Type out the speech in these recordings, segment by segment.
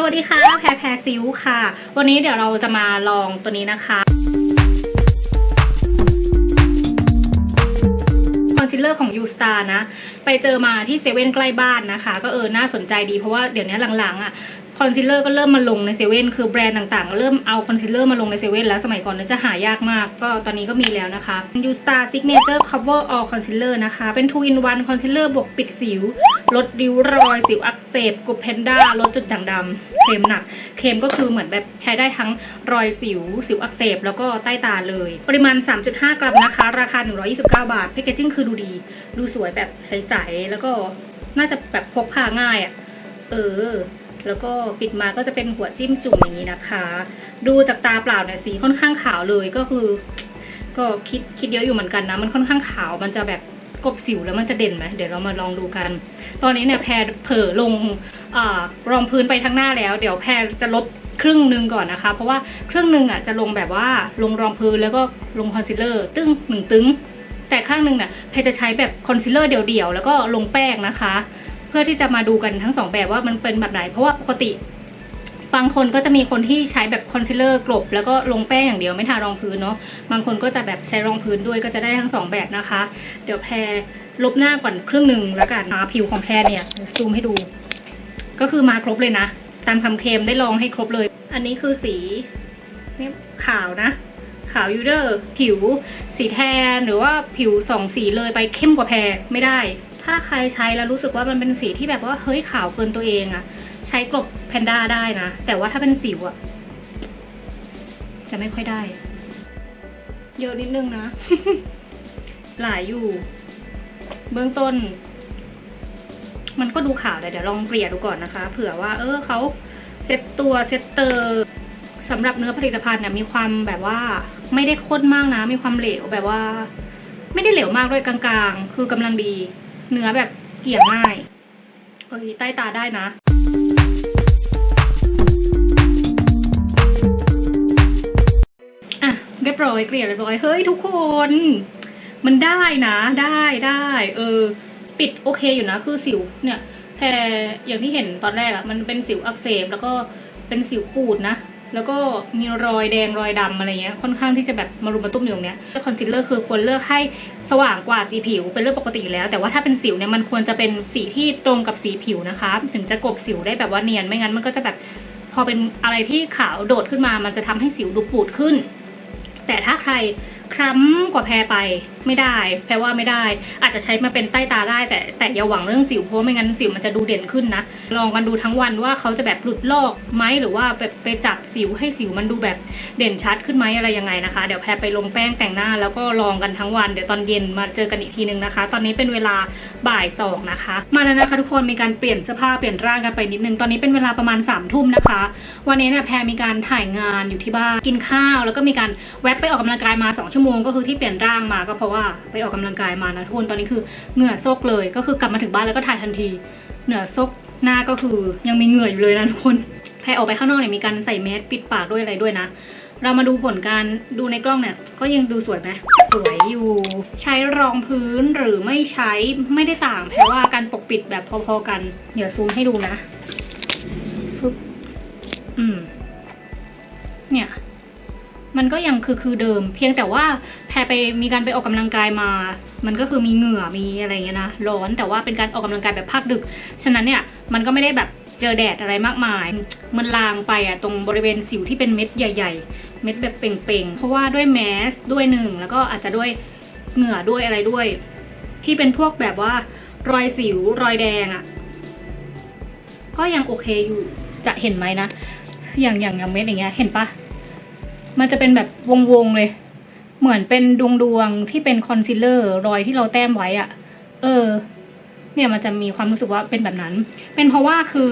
สวัสดีค่ะ แพรแพรซิวค่ะ วันนี้เดี๋ยวเราจะมาลองตัวนี้นะคะคอนซีลเลอร์ของยูสตาร์นะ ไปเจอมาที่เซเว่นใกล้บ้านนะคะ ก็เออ น่าสนใจดีเพราะว่าเดี๋ยวนี้หลังๆอะ คอนซีลเลอร์ก็เริ่มมาลงในเซเว่นคือแบรนด์ต่างๆ เริ่มเอาคอนซีลเลอร์มาลงในเซเว่นแล้วสมัยก่อนเนี่ยจะหายากมาก ก็ตอนนี้ก็มีแล้วนะคะ u s t a r Signature Cover All Concealer นะคะ เป็น 2 in 1 concealer บวกปิดสิว ลดริ้วรอย สิวอักเสบกรุบเพนด้าลดจุดด่างดำเคลมหนักเคลมก็คือเหมือนแบบใช้ได้ทั้งรอยสิว สิวอักเสบแล้วก็ใต้ตาเลย ปริมาณ 3.5 กรัมนะคะ ราคา 129 บาทแพคเกจิ้งคือดูดี ดูสวยแบบใสๆแล้วก็น่าจะแบบพกพาง่ายอะ่ะเออ แล้วก็ปิดมาก็จะเป็นหัวจิ้มจุ่มอย่างนี้นะคะ ดูจากตาเปล่าเนี่ยสีค่อนข้างขาวเลยก็คือ ก็คิดคิดเยอะอยู่เหมือนกันนะ มันค่อนข้างขาวมันจะแบบกบสิวแล้วมันจะเด่นไหมเดี๋ยวเรามาลองดูกัน ตอนนี้เนี่ยแพรเผลอลงอรองพื้นไปทั้งหน้าแล้ว เดี๋ยวแพรจะลบครึ่งหนึ่งก่อนนะคะ เพราะว่าครึ่งหนึ่งอะจะลงแบบว่าลงรองพื้นแล้วก็ลงคอนซีลเลอร์ตึ้งหนึ่งตึ้งแต่ข้างหนึ่งเนี่ยแพรจะใช้แบบคอนซีลเลอร์เดี่ยวๆแล้วก็ลงแป้งนะคะ เพื่อที่จะมาดูกันทั้งสองแบบว่ามันเป็นแบบไหน เพราะว่าปกติบางคนก็จะมีคนที่ใช้แบบคอนซีลเลอร์กลบ แล้วก็ลงแป้งอย่างเดียวไม่ทารองพื้นเนาะบางคนก็จะแบบใช้รองพื้นด้วยก็จะได้ทั้งสองแบบนะคะ เดี๋ยวแพรลบหน้าก่อนครึ่งหนึ่งแล้วกันนะผิวของแพรเนี่ยซูมให้ดู ก็คือมาครบเลยนะ ตามคำเคลมได้ลองให้ครบเลย อันนี้คือสีนี่ขาวนะ ขาวยูเดอร์ผิวสีแทนหรือว่าผิวสองสีเลยไปเข้มกว่าแพรไม่ได้ ถ้าใครใช้แล้วรู้สึกว่ามันเป็นสีที่แบบว่าเฮ้ยขาวเกินตัวเองอะใช้กลบแพนด้าได้นะ แต่ว่าถ้าเป็นสิวอะจะไม่ค่อยได้ เยอะนิดนึงนะ หลายอยู่ เบื้องต้น มันก็ดูขาวแต่เดี๋ยวลองเกลี่ยดูก่อนนะคะ เผื่อว่า เออเขาเซ็ตตัวเซ็ตเตอร์สำหรับเนื้อผลิตภัณฑ์เนี่ยมีความแบบว่า ไม่ได้ข้นมากนะ มีความเหลวแบบว่า ไม่ได้เหลวมากด้วยกลางๆ คือกำลังดี เนื้อแบบเกลี่ยง่ายเอ้ยใต้ตาได้นะอะเรียบร้อยเกลี่ยเรียบร้อยเฮ้ยทุกคน มันได้นะ ได้ได้เออ ปิดโอเคอยู่นะ คือสิวเนี่ยแพรอย่างที่เห็นตอนแรกอะมันเป็นสิวอักเสบแล้วก็เป็นสิวปูดนะ แล้วก็มีรอยแดงรอยดำอะไรเงี้ยค่อนข้างที่จะแบบมารุมมาตุ้มอยู่ตรงเนี้ยคอนซีลเลอร์คือควรเลือกให้สว่างกว่าสีผิวเป็นเรื่องปกติอยู่แล้ว แต่ว่าถ้าเป็นสิวเนี่ยมันควรจะเป็นสีที่ตรงกับสีผิวนะคะ ถึงจะกบสิวได้แบบว่าเนียนไม่งั้นมันก็จะแบบพอเป็นอะไรที่ขาวโดดขึ้นมา มันจะทำให้สิวดูปูดขึ้น แต่ถ้าใครคล้ำกว่าแพรไป ไม่ได้ แพรว่าไม่ได้ อาจจะใช้มาเป็นใต้ตาได้แต่แต่อย่าหวังเรื่องสิวเพราะไม่งั้นสิวมันจะดูเด่นขึ้นนะ ลองกันดูทั้งวันว่าเขาจะแบบหลุดลอกไหมหรือว่าแบบไปจับสิวให้สิวมันดูแบบเด่นชัดขึ้นไหมอะไรยังไงนะคะ เดี๋ยวแพรไปลงแป้งแต่งหน้า แล้วก็ลองกันทั้งวันเดี๋ยวตอนเย็นมาเจอกันอีกทีนึงนะคะ ตอนนี้เป็นเวลาบ่ายสองนะคะ มาแล้วนะคะทุกคนมีการเปลี่ยนเสื้อผ้าเปลี่ยนร่างกันไปนิดนึงตอนนี้เป็นเวลาประมาณ3ามทุ่มนะคะ วันนี้เนี่ยแพรมีการถ่ายงานอยู่ที่บ้านกินข้าว แล้วก็มีการแวะไปออกกำลังกายมา 2 ชั่วโมงก็คือที่เปลี่ยนร่างมาก็เพราะว่าไปออกกำลังกายมานะทุกคนตอนนี้คือเหงื่อซกเลย ก็คือกลับมาถึงบ้านแล้วก็ถ่ายทันที เหงื่อซกหน้าก็คือยังมีเหงื่ออยู่เลยนะทุกคนแพรออกไปข้างนอกเนี่ยมีการใส่แมสปิดปากด้วยอะไรด้วยนะ เรามาดูผลการดูในกล้องเนี่ย ก็ยังดูสวยไหมสวยอยู่ ใช้รองพื้นหรือไม่ใช้ไม่ได้ต่างแพรว่าการปกปิดแบบพอๆกัน เดี๋ยวซูมให้ดูนะฟึบอืม เนี่ย มันก็ยังคือคือเดิม เพียงแต่ว่าแพรไปมีการไปออกกำลังกายมา มันก็คือมีเหงื่อมีอะไรเงี้ยนะร้อนแต่ว่าเป็นการออกกำลังกายแบบภาคดึก ฉะนั้นเนี่ยมันก็ไม่ได้แบบเจอแดดอะไรมากมาย มันลางไปอะตรงบริเวณสิวที่เป็นเม็ดใหญ่ ๆ เม็ดแบบเป่งๆ เพราะว่าด้วยแมสด้วยหนึ่งแล้วก็อาจจะด้วยเหงื่อด้วยอะไรด้วย ที่เป็นพวกแบบว่ารอยสิวรอยแดงอะก็ยังโอเคอยู่จะเห็นไหมนะ อย่างอย่างอย่างเม็ดอย่างเงี้ยเห็นปะ มันจะเป็นแบบวงๆเลย เหมือนเป็นดวงดวงที่เป็นคอนซีลเลอร์รอยที่เราแต้มไว้อะเออ เนี่ยมันจะมีความรู้สึกว่าเป็นแบบนั้น เป็นเพราะว่าคือ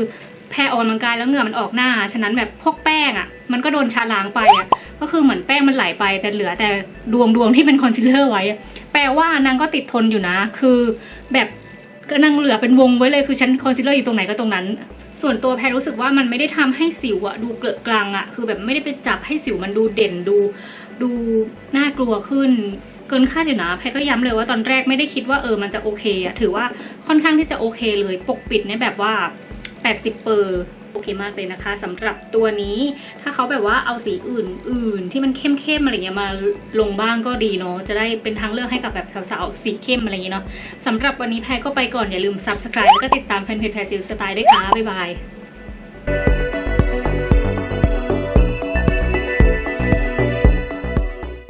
แพ้ออกกำลังกายแล้วเหงื่อมันออกหน้า ฉะนั้นแบบพวกแป้งอะมันก็โดนชาล้างไปอะก็คือเหมือนแป้งมันไหลไป แต่เหลือแต่ดวงดวงที่เป็นคอนซีลเลอร์ไว้อะแปลว่านางก็ติดทนอยู่นะ คือแบบ ก็นั่งเหลือเป็นวงไว้เลยคือฉันคอนซีลเลอร์อยู่ตรงไหนก็ตรงนั้น ส่วนตัวแพรรู้สึกว่ามันไม่ได้ทำให้สิวอะดูเกลอะกลางอะคือแบบไม่ได้ไปจับให้สิวมันดูเด่นดู ดูน่ากลัวขึ้นเกินคาดอยู่นะแพรก็ย้ำเลยว่าตอนแรกไม่ได้คิดว่าเออมันจะโอเคอะถือว่าค่อนข้างที่จะโอเคเลยปกปิดเนี่ยแบบว่า 80เปอร์ โอเคมากเลยนะคะสำหรับตัวนี้ ถ้าเขาแบบว่าเอาสีอื่นอื่นที่มันเข้มๆอะไรเงี้ยมาลงบ้างก็ดีเนาะจะได้เป็นทางเลือกให้กับแบบสาวๆสีเข้มอะไรเงี้ยเนาะสำหรับวันนี้แพรก็ไปก่อนอย่าลืมซับสไคร b e แล้วก็ติดตามแฟนเพจแพรซิลสไตล์ด้วยค่ะบ๊ายบาย